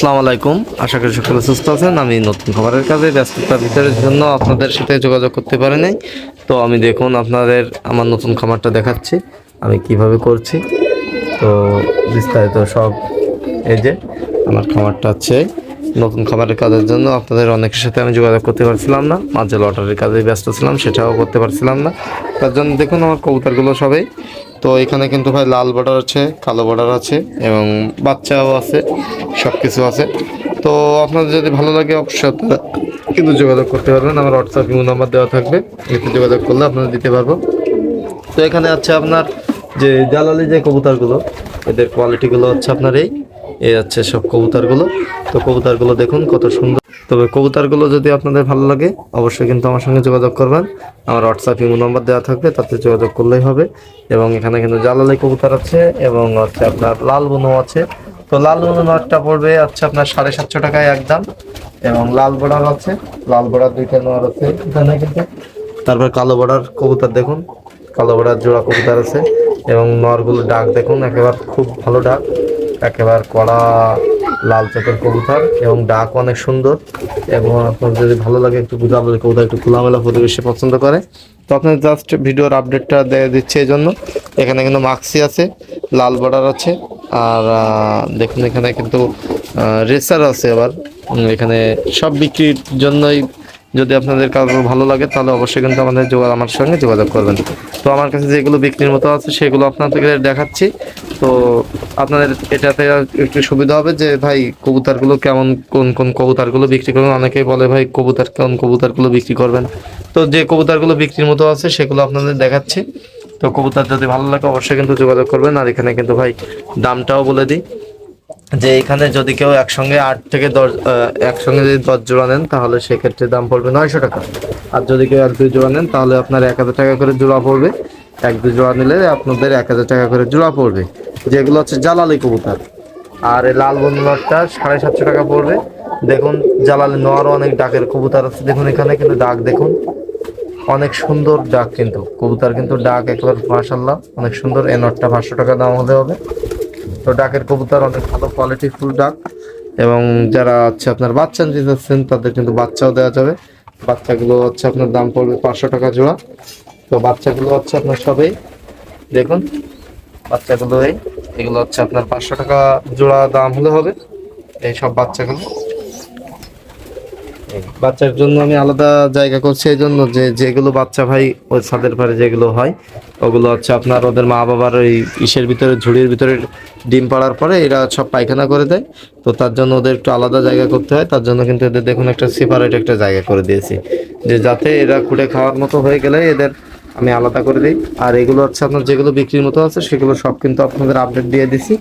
আসসালামু আলাইকুম। আশা করি সকলে সুস্থ আছেন। আমি নতুন খাবারের কাজে ব্যস্ততার ভিতরের জন্য আপনাদের সাথে যোগাযোগ করতে পারি নাই। তো আমি দেখুন আপনাদের আমার নতুন খামারটা দেখাচ্ছি। আমি কীভাবে করছি। তো বিস্তারিত সব এই যে আমার খামারটা হচ্ছে নতুন খামারের কাজের জন্য আপনাদের অনেকের সাথে আমি যোগাযোগ করতে পারছিলাম না। মাঝে লটারির কাজে ব্যস্ত ছিলাম, সেটাও করতে পারছিলাম না। তার জন্য দেখুন আমার কবুতরগুলো সবাই। তো এখানে কিন্তু ভাই লাল বর্ডার আছে, কালো বর্ডার আছে এবং বাচ্চাও আছে সব কিছু আছে। তো আপনাদের যদি ভালো লাগে অবশ্যই আপনারা কিন্তু যোগাযোগ করতে পারবেন। আমার হোয়াটসঅ্যাপ ইমো নাম্বার দেওয়া থাকবে। এতে যোগাযোগ করলে আপনারা দিতে পারব। তো এখানে আছে আপনার যে জালালি যে কবুতরগুলো, এদের কোয়ালিটিগুলো হচ্ছে আপনার এই। এই হচ্ছে সব কবুতরগুলো। তো কবুতরগুলো দেখুন কত সুন্দর তবে কবুতারগুলো যদি আপনাদের ভালো লাগে, অবশ্যই কিন্তু আমার সঙ্গে যোগাযোগ করবেন। আমার হোয়াটসঅ্যাপ ইমো নাম্বার দেওয়া থাকবে, তাতে যোগাযোগ করলেই হবে। এবং এখানে কিন্তু জালালি কবুতর আছে এবং হচ্ছে আপনার লাল বুনো আছে। তো লাল বুনো নটটা পড়বে হচ্ছে আপনার সাড়ে সাতশো টাকায় একদম এবং লাল বর্ডার আছে, লাল বর্ডার দুইটা নোয়ার আছে এখানে কিন্তু। তারপর কালো বর্ডার কবুতর দেখুন, কালো বর্ডার জোড়া কবুতর আছে। এবং নরগুলো ডাক দেখুন, একেবারে খুব ভালো ডাক, একেবারে কড়া লাল চোখের কবুতর এবং ডাক অনেক সুন্দর এবং আপনার যদি ভালো লাগে একটু বুঝাবো কবুতর একটু খোলামেলা পরিবেশে পছন্দ করে। তো আপনার জাস্ট ভিডিওর আপডেটটা দিচ্ছে এই জন্য এখানে কিন্তু মাক্সি আছে, লাল বর্ডার আছে, আর দেখুন এখানে কিন্তু রেসার আছে আবার। এখানে সব বিক্রির জন্যই যদি আপনাদের কারও ভালো লাগে তাহলে অবশ্যই কিন্তু আমাদের যোগাযোগ, আমার সঙ্গে যোগাযোগ করবেন। তো আমার কাছে যেগুলো বিক্রির মতো আছে সেগুলো আপনাদেরকে দেখাচ্ছি। তো আপনাদের এটাতে একটু সুবিধা হবে যে, ভাই, কবুতরগুলো কেমন, কোন কোন কবুতরগুলো বিক্রি করবেন? অনেকেই বলে, ভাই, কবুতর, কোন কবুতরগুলো বিক্রি করবেন? তো যে কবুতরগুলো বিক্রির মতো আছে, সেগুলো আপনাদের দেখাচ্ছি। তো কবুতর যদি ভালো লাগে, অবশ্যই কিন্তু যোগাযোগ করবেন। আর এখানে কিন্তু, ভাই, দামটাও বলে দিই। যে এখানে যদি কেউ একসঙ্গে আট থেকে দশ একসঙ্গে যদি দশ জোড়া নেন, তাহলে সেক্ষেত্রে দাম পড়বে নয়শো টাকা। আর যদি কেউ এক, দুই জোড়া নেন, তাহলে আপনার এক হাজার টাকা করে জোড়া পড়বে। এক, দুই জোড়া নিলে আপনাদের এক হাজার টাকা করে জোড়া পড়বে। যেগুলো হচ্ছে জালালি কবুতর। আর এই লাল বন্ধুটা সাড়ে সাতশো টাকা পড়বে। দেখুন, জালালি নোয়ারও অনেক ডাকের কবুতর আছে। দেখুন এখানে কিন্তু ডাক, দেখুন। অনেক সুন্দর ডাক কিন্তু। কবুতর কিন্তু ডাক একবার মাসাল্লাহ অনেক সুন্দর। এ নটটা পাঁচশো টাকা দাম হলে হবে। তো ডাকের কবুতর অনেক ভালো কোয়ালিটি ফুল ডাক। এবং যারা হচ্ছে আপনার বাচ্চা নিতে চাচ্ছেন তাদের কিন্তু বাচ্চাও দেওয়া যাবে। বাচ্চাগুলো হচ্ছে আপনার দাম পড়বে পাঁচশো টাকা জোড়া। তো বাচ্চাগুলো হচ্ছে আপনার সবেই। দেখুন বাচ্চাগুলো এই এগুলো হচ্ছে আপনার পাঁচশো টাকা জোড়া দাম হলে হবে। এই সব বাচ্চাগুলো। বাচ্চার জন্য আমি আলাদা জায়গা করছি, এই জন্য যে যেগুলো বাচ্চা ভাই, ওই ছাদের পারে যেগুলো হয়, ওগুলো হচ্ছে আপনার ওদের মা বাবার ওই ইসের ভিতরে, ঝুড়ির ভিতরে ডিম পাড়ার পরে এরা সব পায়খানা করে দেয়। তো তার জন্য ওদের একটু আলাদা জায়গা করতে হয়, তার জন্য কিন্তু এদের দেখুন একটা সেপারেট একটা জায়গা করে দিয়েছি। যে যাতে এরা কুটে খাওয়ার মতো হয়ে গেলে এদের আমি আলাদা করে দিই। আর এগুলো হচ্ছে আপনার যেগুলো বিক্রির মতো আছে, সেগুলো সব কিন্তু আপনাদের আপডেট দিয়ে দিছি।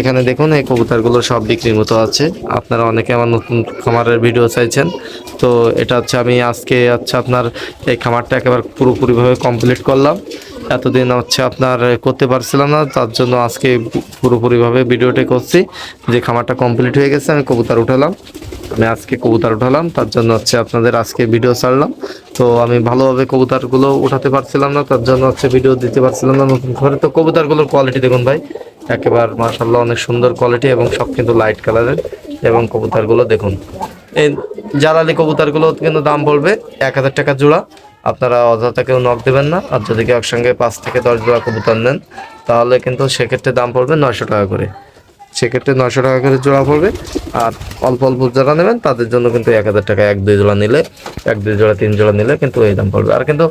এখানে দেখুন, এই কবুতরগুলো সব বিক্রির মতো আছে। আপনারা অনেকে আমার নতুন খামারের ভিডিও চাইছেন। তো এটা হচ্ছে আমি আজকে হচ্ছে আপনার এই খামারটা একেবারে পুরোপুরিভাবে কমপ্লিট করলাম। এতদিন হচ্ছে আপনার করতে পারছিলাম না, তার জন্য আজকে পুরোপুরিভাবে ভিডিওটা করছি। যে খামারটা কমপ্লিট হয়ে গেছে, আমি কবুতর উঠালাম। আমি আজকে কবুতর উঠালাম, তার জন্য হচ্ছে আপনাদের আজকে ভিডিও ছাড়লাম। তো আমি ভালোভাবে কবুতরগুলো উঠাতে পারছিলাম না, তার জন্য হচ্ছে ভিডিও দিতে পারছিলাম না নতুন করে। তো কবুতরগুলোর কোয়ালিটি দেখুন ভাই, একেবারে মার্শাল্লাহ অনেক সুন্দর কোয়ালিটি এবং সব কিন্তু লাইট কালারের এবং কবুতরগুলো দেখুন। এই জালালি কবুতরগুলো কিন্তু দাম পড়বে এক হাজার টাকা জোড়া, আপনারা অযথা কেউ নক দেবেন না, আর যদি কেউ একসঙ্গে পাঁচ থেকে দশ জোড়া কবুতর নেন, তাহলে কিন্তু সেক্ষেত্রে দাম পড়বে নয়শো টাকা করে। সেক্ষেত্রে নয়শো টাকা করে জোড়া পড়বে। আর অল্প অল্প যারা নেবেন, তাদের জন্য কিন্তু এক হাজার টাকা এক দুই জোড়া নিলে, এক দুই জোড়া, তিন জোড়া নিলে কিন্তু এই দাম পড়বে। আর কিন্তু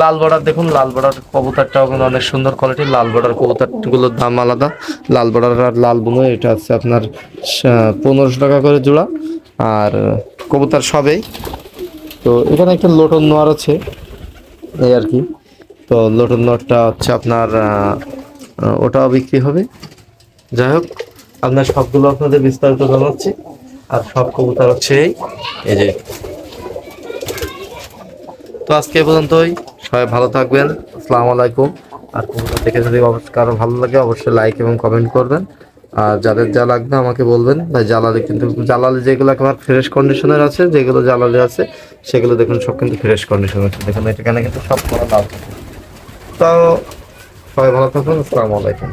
লাল বর্ডার দেখুন, লাল বর্ডার কবুতরটাও কিন্তু অনেক সুন্দর কোয়ালিটি লাল বর্ডার কবুতরগুলোর দাম আলাদা। লাল বর্ডার আর লাল বুনো, এটা হচ্ছে আপনার পনেরোশো টাকা করে জোড়া। আর কবুতর সবেই। তো এখানে একটা লোটন নোয়ার আছে, এই আর কি। তো লোটন নোয়ারটা হচ্ছে আপনার ওটাও বিক্রি হবে। যাই হোক আপনার সবগুলো আপনাদের বিস্তারিত জানাচ্ছি। আর সব কবুতর হচ্ছে এই যে। তো আজকে পর্যন্তই। সবাই ভালো থাকবেন। আসসালামু আলাইকুম। আর কবুতর দেখে যদি কারও ভালো লাগে, অবশ্যই লাইক এবং কমেন্ট করবেন। আর যাদের যা লাগবে আমাকে বলবেন। ভাই, জ্বালালি কিন্তু, জ্বালালি যেগুলো একেবারে ফ্রেশ কন্ডিশনের আছে, যেগুলো জ্বালালি আছে, সেগুলো দেখুন, সব কিন্তু ফ্রেশ কন্ডিশন আছে। দেখুন, এখানে কিন্তু সব করা লাভ তো সবাই ভালো থাকুন। আসসালামু আলাইকুম।